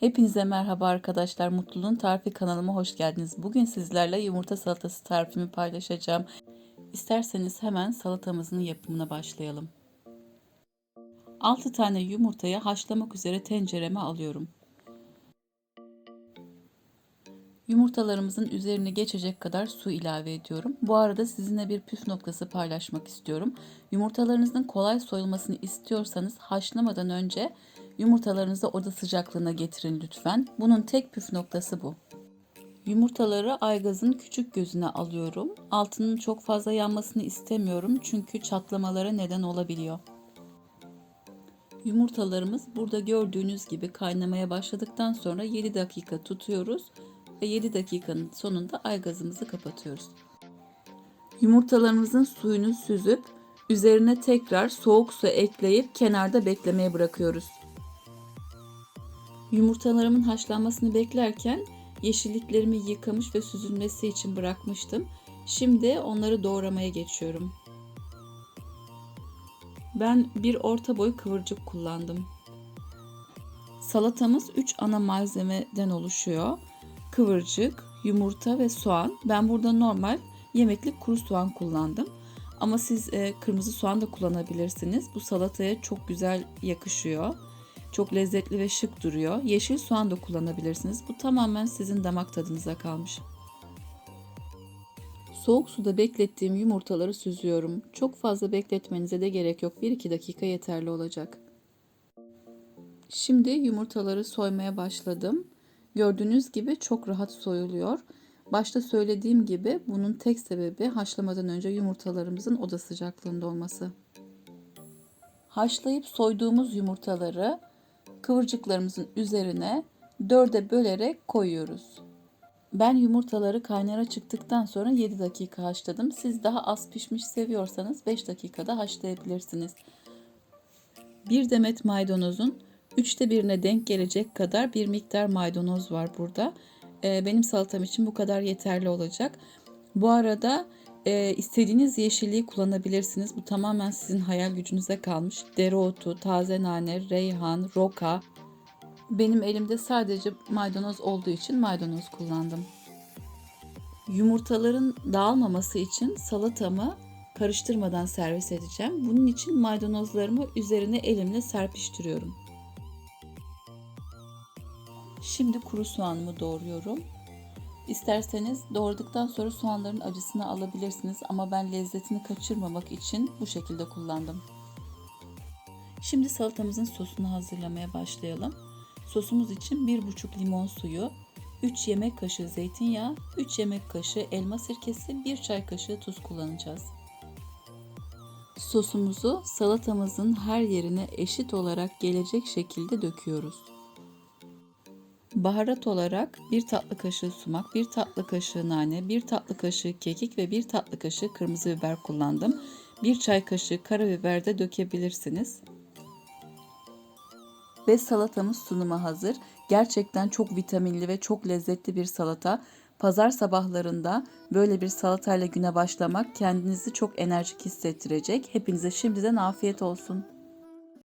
Hepinize merhaba arkadaşlar. Mutluluğun Tarifi kanalıma hoş geldiniz. Bugün sizlerle yumurta salatası tarifimi paylaşacağım. İsterseniz hemen salatamızın yapımına başlayalım. 6 tane yumurtayı haşlamak üzere tencereme alıyorum. Yumurtalarımızın üzerine geçecek kadar su ilave ediyorum. Bu arada sizinle bir püf noktası paylaşmak istiyorum. Yumurtalarınızın kolay soyulmasını istiyorsanız haşlamadan önce yumurtalarınızı oda sıcaklığına getirin lütfen. Bunun tek püf noktası bu. Yumurtaları aygazın küçük gözüne alıyorum. Altının çok fazla yanmasını istemiyorum çünkü çatlamalara neden olabiliyor. Yumurtalarımız burada gördüğünüz gibi kaynamaya başladıktan sonra 7 dakika tutuyoruz ve 7 dakikanın sonunda aygazımızı kapatıyoruz. Yumurtalarımızın suyunu süzüp üzerine tekrar soğuk su ekleyip kenarda beklemeye bırakıyoruz. Yumurtalarımın haşlanmasını beklerken yeşilliklerimi yıkamış ve süzülmesi için bırakmıştım. Şimdi onları doğramaya geçiyorum. Ben bir orta boy kıvırcık kullandım. Salatamız 3 ana malzemeden oluşuyor. Kıvırcık, yumurta ve soğan. Ben burada normal yemeklik kuru soğan kullandım. Ama siz e, kırmızı soğan da kullanabilirsiniz. Bu salataya çok güzel yakışıyor. Çok lezzetli ve şık duruyor. Yeşil soğan da kullanabilirsiniz. Bu tamamen sizin damak tadınıza kalmış. Soğuk suda beklettiğim yumurtaları süzüyorum. Çok fazla bekletmenize de gerek yok. 1-2 dakika yeterli olacak. Şimdi yumurtaları soymaya başladım. Gördüğünüz gibi çok rahat soyuluyor. Başta söylediğim gibi bunun tek sebebi haşlamadan önce yumurtalarımızın oda sıcaklığında olması. Haşlayıp soyduğumuz yumurtaları kıvırcıklarımızın üzerine dörde bölerek koyuyoruz. Ben yumurtaları kaynara çıktıktan sonra 7 dakika haşladım. Siz daha az pişmiş seviyorsanız 5 dakikada haşlayabilirsiniz. Bir demet maydanozun üçte birine denk gelecek kadar bir miktar maydanoz var burada. Benim salatam için bu kadar yeterli olacak. Bu arada e, istediğiniz yeşilliği kullanabilirsiniz. Bu tamamen sizin hayal gücünüze kalmış. Dereotu, taze nane, reyhan, roka. Benim elimde sadece maydanoz olduğu için maydanoz kullandım. Yumurtaların dağılmaması için salatamı karıştırmadan servis edeceğim. Bunun için maydanozlarımı üzerine elimle serpiştiriyorum. Şimdi kuru soğanımı doğruyorum. İsterseniz doğradıktan sonra soğanların acısını alabilirsiniz ama ben lezzetini kaçırmamak için bu şekilde kullandım. Şimdi salatamızın sosunu hazırlamaya başlayalım. Sosumuz için 1,5 limon suyu, 3 yemek kaşığı zeytinyağı, 3 yemek kaşığı elma sirkesi, 1 çay kaşığı tuz kullanacağız. Sosumuzu salatamızın her yerine eşit olarak gelecek şekilde döküyoruz. Baharat olarak 1 tatlı kaşığı sumak, 1 tatlı kaşığı nane, 1 tatlı kaşığı kekik ve 1 tatlı kaşığı kırmızı biber kullandım. 1 çay kaşığı karabiber de dökebilirsiniz. Ve salatamız sunuma hazır. Gerçekten çok vitaminli ve çok lezzetli bir salata. Pazar sabahlarında böyle bir salatayla güne başlamak kendinizi çok enerjik hissettirecek. Hepinize şimdiden afiyet olsun.